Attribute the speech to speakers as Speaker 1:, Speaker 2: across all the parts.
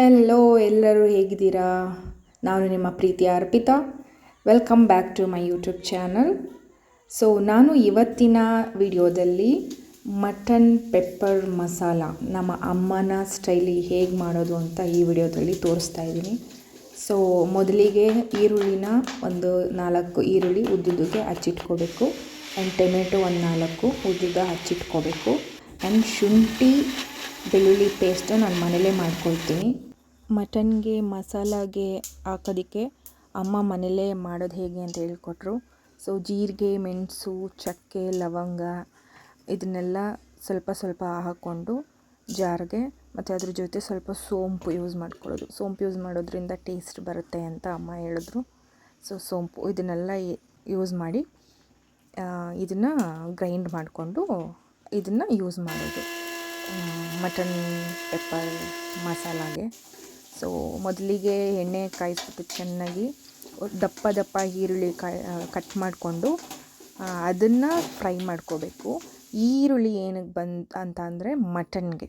Speaker 1: Hello ಎಲ್ಲರೂ ಹೇಗಿದ್ದೀರಾ? ನಾನು ನಿಮ್ಮ ಪ್ರೀತಿಯ Arpita. Welcome back to my YouTube channel so ನಾನು ಇವತ್ತಿನ ವಿಡಿಯೋದಲ್ಲಿ ಮಟನ್ ಪೆಪ್ಪರ್ ಮಸಾಲ ನಮ್ಮ ಅಮ್ಮನ ಸ್ಟೈಲಿ ಹೇಗೆ ಮಾಡೋದು ಅಂತ ಈ ವಿಡಿಯೋದಲ್ಲಿ ತೋರಿಸ್ತಾ ಇದ್ದೀನಿ. ಸೊ ಮೊದಲಿಗೆ ಈರುಳ್ಳಿನ ಒಂದು ನಾಲ್ಕು ಈರುಳ್ಳಿ ಉದ್ದುದ್ದಕ್ಕೆ ಹಚ್ಚಿಟ್ಕೋಬೇಕು. ಆ್ಯಂಡ್ ಟೊಮೆಟೊ ಒಂದು ನಾಲ್ಕು ಉದ್ದುದ ಹಚ್ಚಿಟ್ಕೋಬೇಕು. ಆ್ಯಂಡ್ ಶುಂಠಿ, ಬೆಳ್ಳುಳ್ಳಿ ಪೇಸ್ಟು ನಾನು ಮನೇಲೇ ಮಾಡ್ಕೊಳ್ತೀನಿ. ಮಟನ್ಗೆ ಮಸಾಲಾಗೆ ಹಾಕೋದಕ್ಕೆ ಅಮ್ಮ ಮನೇಲೇ ಮಾಡೋದು ಹೇಗೆ ಅಂತ ಹೇಳ್ಕೊಟ್ರು. ಸೊ ಜೀರಿಗೆ, ಮೆಣಸು, ಚಕ್ಕೆ, ಲವಂಗ ಇದನ್ನೆಲ್ಲ ಸ್ವಲ್ಪ ಸ್ವಲ್ಪ ಹಾಕ್ಕೊಂಡು ಜಾರಿಗೆ ಮತ್ತು ಅದ್ರ ಜೊತೆ ಸ್ವಲ್ಪ ಸೋಂಪು ಯೂಸ್ ಮಾಡ್ಕೊಳ್ಳೋದು. ಸೋಂಪು ಯೂಸ್ ಮಾಡೋದ್ರಿಂದ ಟೇಸ್ಟ್ ಬರುತ್ತೆ ಅಂತ ಅಮ್ಮ ಹೇಳಿದ್ರು. ಸೊ ಸೋಂಪು ಇದನ್ನೆಲ್ಲ ಯೂಸ್ ಮಾಡಿ ಇದನ್ನು ಗ್ರೈಂಡ್ ಮಾಡಿಕೊಂಡು ಇದನ್ನು ಯೂಸ್ ಮಾಡೋದು. Mutton pepper ಮಸಾಲಾಗೆ. ಸೊ ಮೊದಲಿಗೆ ಎಣ್ಣೆ ಕಾಯಿಸ್ಬಿಟ್ಟು ಚೆನ್ನಾಗಿ ದಪ್ಪ ದಪ್ಪ ಈರುಳ್ಳಿ ಕಟ್ ಮಾಡಿಕೊಂಡು ಅದನ್ನು ಫ್ರೈ ಮಾಡ್ಕೋಬೇಕು. ಈರುಳ್ಳಿ ಏನಕ್ಕೆ ಬಂದು, ಅಂತ ಅಂದರೆ ಮಟನ್ಗೆ.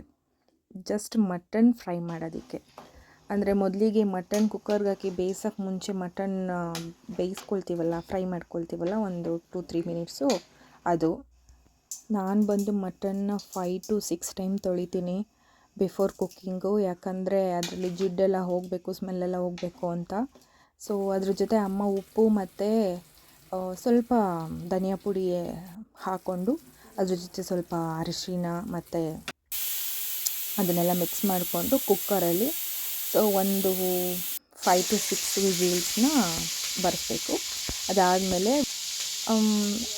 Speaker 1: ಜಸ್ಟ್ ಮಟನ್ ಫ್ರೈ ಮಾಡೋದಕ್ಕೆ. ಅಂದರೆ ಮೊದಲಿಗೆ ಮಟನ್ ಕುಕ್ಕರ್ಗೆ ಹಾಕಿ ಬೇಯಿಸೋಕ್ಕೆ ಮುಂಚೆ ಮಟನ್ ಬೇಯಿಸ್ಕೊಳ್ತೀವಲ್ಲ, ಫ್ರೈ ಮಾಡ್ಕೊಳ್ತೀವಲ್ಲ, ಒಂದು ಟೂ ತ್ರೀ ಮಿನಿಟ್ಸು, ಅದು. ನಾನು ಬಂದು ಮಟನ್ನ ಫೈ ಟು ಸಿಕ್ಸ್ ಟೈಮ್ ತೊಳಿತೀನಿ. ಬಿಫೋರ್ ಕುಕ್ಕಿಂಗು ಯಾಕಂದರೆ ಅದರಲ್ಲಿ ಜಿಡ್ಡೆಲ್ಲ ಹೋಗಬೇಕು, ಸ್ಮೆಲ್ಲೆಲ್ಲ ಹೋಗಬೇಕು ಅಂತ. ಸೊ ಅದ್ರ ಜೊತೆ ಅಮ್ಮ ಉಪ್ಪು ಮತ್ತು ಸ್ವಲ್ಪ ಧನಿಯಾ ಪುಡಿ ಹಾಕ್ಕೊಂಡು ಅದ್ರ ಜೊತೆ ಸ್ವಲ್ಪ ಅರಿಶಿನ ಮತ್ತು ಅದನ್ನೆಲ್ಲ ಮಿಕ್ಸ್ ಮಾಡಿಕೊಂಡು ಕುಕ್ಕರಲ್ಲಿ ಸೊ ಒಂದು ಫೈ ಟು ಸಿಕ್ಸ್ ವಿಜಿಲ್ಸ್ನ ಬರೆಸ್ಬೇಕು. ಅದಾದಮೇಲೆ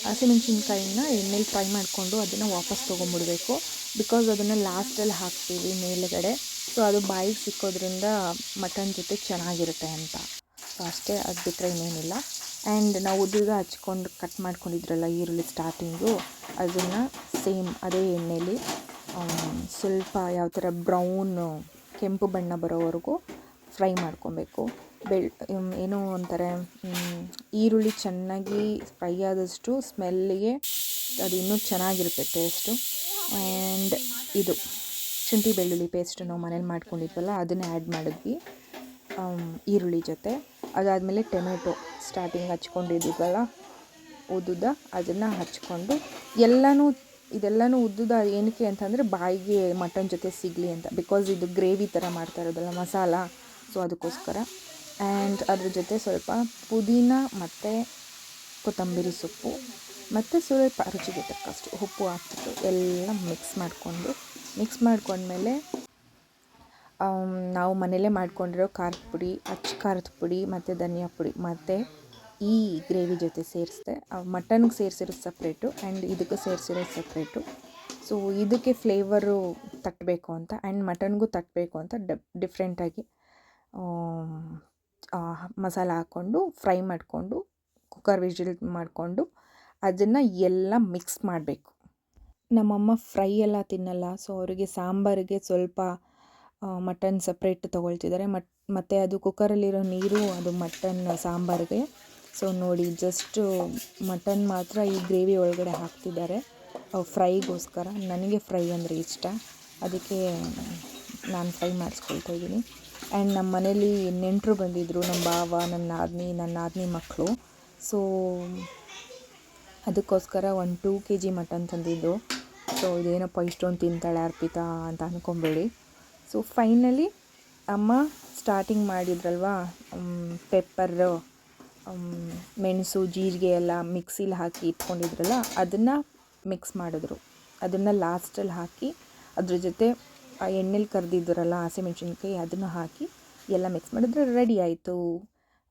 Speaker 1: ಹಸಿಮೆಣ್ಸಿನ್ಕಾಯಿನ ಎಣ್ಣೆಲಿ ಫ್ರೈ ಮಾಡಿಕೊಂಡು ಅದನ್ನು ವಾಪಸ್ ತೊಗೊಂಬಿಡ್ಬೇಕು. ಬಿಕಾಸ್ ಅದನ್ನು ಲಾಸ್ಟಲ್ಲಿ ಹಾಕ್ತೀವಿ ಮೇಲುಗಡೆ. ಸೊ ಅದು ಬಾಯಿಗೆ ಸಿಕ್ಕೋದ್ರಿಂದ ಮಟನ್ ಜೊತೆ ಚೆನ್ನಾಗಿರುತ್ತೆ ಅಂತ. ಸೊ ಅಷ್ಟೇ, ಅದು ಬಿಟ್ಟರೆ ಇನ್ನೇನಿಲ್ಲ. ಆ್ಯಂಡ್ ನಾವು ಉದ್ದುಗ ಹಚ್ಕೊಂಡು ಕಟ್ ಮಾಡ್ಕೊಂಡಿದ್ರಲ್ಲ ಈರುಳ್ಳಿ ಸ್ಟಾರ್ಟಿಂಗು ಅದನ್ನು ಸೇಮ್ ಅದೇ ಎಣ್ಣೆಲಿ ಸ್ವಲ್ಪ ಯಾವ ಥರ ಬ್ರೌನು ಕೆಂಪು ಬಣ್ಣ ಬರೋವರೆಗೂ ಫ್ರೈ ಮಾಡ್ಕೊಬೇಕು. ಬೆಳ್ ಏನು ಅಂತಾರೆ ಈರುಳ್ಳಿ ಚೆನ್ನಾಗಿ ಫ್ರೈ ಆದಷ್ಟು ಸ್ಮೆಲ್ಲಿಗೆ ಅದು ಇನ್ನೂ ಚೆನ್ನಾಗಿರುತ್ತೆ ಟೇಸ್ಟು. ಆ್ಯಂಡ್ ಇದು ಶುಂಠಿ ಬೆಳ್ಳುಳ್ಳಿ ಪೇಸ್ಟ್ ನಾವು ಮನೇಲಿ ಮಾಡ್ಕೊಂಡಿದ್ವಲ್ಲ, ಅದನ್ನೇ ಆ್ಯಡ್ ಮಾಡಿದ್ವಿ. ಈರುಳ್ಳಿ ಜೊತೆ. ಅದಾದಮೇಲೆ ಟೊಮೆಟೊ ಸ್ಟಾರ್ಟಿಂಗ್ ಹಚ್ಕೊಂಡಿದ್ದೀವಲ್ಲ ಉದ್ದುದ ಅದನ್ನು ಹಚ್ಕೊಂಡು, ಎಲ್ಲನೂ, ಇದೆಲ್ಲನೂ ಉದ್ದುದ ಏನಕ್ಕೆ ಅಂತಂದರೆ ಬಾಯಿಗೆ ಮಟನ್ ಜೊತೆ ಸಿಗಲಿ ಅಂತ, ಬಿಕಾಸ್ ಇದು ಗ್ರೇವಿ ಥರ ಮಾಡ್ತಾ ಇರೋದಲ್ಲ ಮಸಾಲ, ಸೊ ಅದಕ್ಕೋಸ್ಕರ. ಆ್ಯಂಡ್ ಅದ್ರ ಜೊತೆ ಸ್ವಲ್ಪ ಪುದೀನ ಮತ್ತು ಕೊತ್ತಂಬರಿ ಸೊಪ್ಪು ಮತ್ತು ಸ್ವಲ್ಪ ರುಚಿಗೆ ತಕ್ಕಷ್ಟು ಉಪ್ಪು ಹಾಕ್ಬಿಟ್ಟು ಎಲ್ಲ ಮಿಕ್ಸ್ ಮಾಡಿಕೊಂಡು ಮಿಕ್ಸ್ ಮಾಡ್ಕೊಂಡ್ಮೇಲೆ ನಾವು ಮನೇಲೇ ಮಾಡ್ಕೊಂಡಿರೋ ಖಾರದ ಪುಡಿ, ಅಚ್ಚ ಖಾರದ ಪುಡಿ ಮತ್ತು ಧನಿಯಾ ಪುಡಿ ಮತ್ತು ಈ ಗ್ರೇವಿ ಜೊತೆ ಸೇರಿಸಿದೆ. ಮಟನ್ಗೆ ಸೇರಿಸಿರೋದು ಸಪ್ರೇಟು ಆ್ಯಂಡ್ ಇದಕ್ಕೂ ಸೇರಿಸಿರೋದು ಸಪ್ರೇಟು ಸೊ ಇದಕ್ಕೆ ಫ್ಲೇವರು ತಟ್ಟಬೇಕು ಅಂತ ಆ್ಯಂಡ್ ಮಟನ್ಗೂ ತಟ್ಟಬೇಕು ಅಂತ ಡಿಫ್ರೆಂಟಾಗಿ ಮಸಾಲ ಹಾಕ್ಕೊಂಡು ಫ್ರೈ ಮಾಡಿಕೊಂಡು, ಕುಕ್ಕರ್ ವಿಜಿಲ್ ಮಾಡಿಕೊಂಡು ಅದನ್ನು ಎಲ್ಲ ಮಿಕ್ಸ್ ಮಾಡಬೇಕು. ನಮ್ಮಮ್ಮ ಫ್ರೈ ಎಲ್ಲ ತಿನ್ನಲ್ಲ, ಸೊ ಅವರಿಗೆ ಸಾಂಬಾರಿಗೆ ಸ್ವಲ್ಪ ಮಟನ್ ಸಪ್ರೇಟ್ ತೊಗೊಳ್ತಿದ್ದಾರೆ. ಮಟ್, ಮತ್ತು ಅದು ಕುಕ್ಕರಲ್ಲಿರೋ ನೀರು, ಅದು ಮಟನ್, ಸಾಂಬಾರಿಗೆ. ಸೊ ನೋಡಿ, ಜಸ್ಟು ಮಟನ್ ಮಾತ್ರ ಈ ಗ್ರೇವಿ ಒಳಗಡೆ ಹಾಕ್ತಿದ್ದಾರೆ. ಫ್ರೈಗೋಸ್ಕರ. ನನಗೆ ಫ್ರೈ ಅಂದರೆ ಇಷ್ಟ. ಅದಕ್ಕೆ, ನಾನು ಫ್ರೈ ಮಾಡಿಸ್ಕೊಳ್ತಾ ಇದ್ದೀನಿ. ಆ್ಯಂಡ್ ನಮ್ಮ ಮನೇಲಿ ನೆಂಟರು ಬಂದಿದ್ದರು ನಮ್ಮ ಭಾವ, ನನ್ನ ನಾದಿನಿ ನನ್ನ ನಾದಿನಿ ಮಕ್ಕಳು. ಸೊ ಅದಕ್ಕೋಸ್ಕರ ಒಂದು ಟೂ ಕೆ ಜಿ ಮಟನ್ ತಂದಿದ್ದು. ಸೊ ಇದೇನಪ್ಪ ಇಷ್ಟೊಂದು ತಿಂತಾಳೆ ಅರ್ಪಿತಾ ಅಂತ ಅಂದ್ಕೊಂಬೇಡಿ ಸೊ ಫೈನಲಿ ಅಮ್ಮ ಸ್ಟಾರ್ಟಿಂಗ್ ಮಾಡಿದ್ರಲ್ವಾ? ಪೆಪ್ಪರು ಮೆಣಸು, ಜೀರಿಗೆ ಎಲ್ಲ ಮಿಕ್ಸಿಲಿ ಹಾಕಿ ಇಟ್ಕೊಂಡಿದ್ರಲ್ಲ, ಅದನ್ನು ಮಿಕ್ಸ್ ಮಾಡಿದ್ರು. ಅದನ್ನು ಲಾಸ್ಟಲ್ಲಿ ಹಾಕಿ, ಅದ್ರ ಜೊತೆ ಆ ಎಣ್ಣೆಲಿ ಕರೆದಿದ್ದರಲ್ಲ ಹಸಿಮೆಣ್ಸಿನ್ಕಾಯಿ ಅದನ್ನು ಹಾಕಿ ಎಲ್ಲ ಮಿಕ್ಸ್ ಮಾಡಿದ್ರೆ ರೆಡಿ ಆಯಿತು.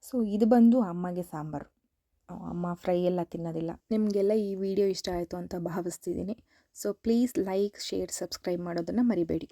Speaker 1: ಸೊ ಇದು ಬಂದು ಅಮ್ಮಗೆ ಸಾಂಬಾರು. ಅಮ್ಮ ಫ್ರೈ ಎಲ್ಲ ತಿನ್ನೋದಿಲ್ಲ. ನಿಮಗೆಲ್ಲ ಈ ವಿಡಿಯೋ ಇಷ್ಟ ಆಯಿತು ಅಂತ ಭಾವಿಸ್ತಿದ್ದೀನಿ. So please like share subscribe ಮಾಡೋದನ್ನು ಮರಿಬೇಡಿ.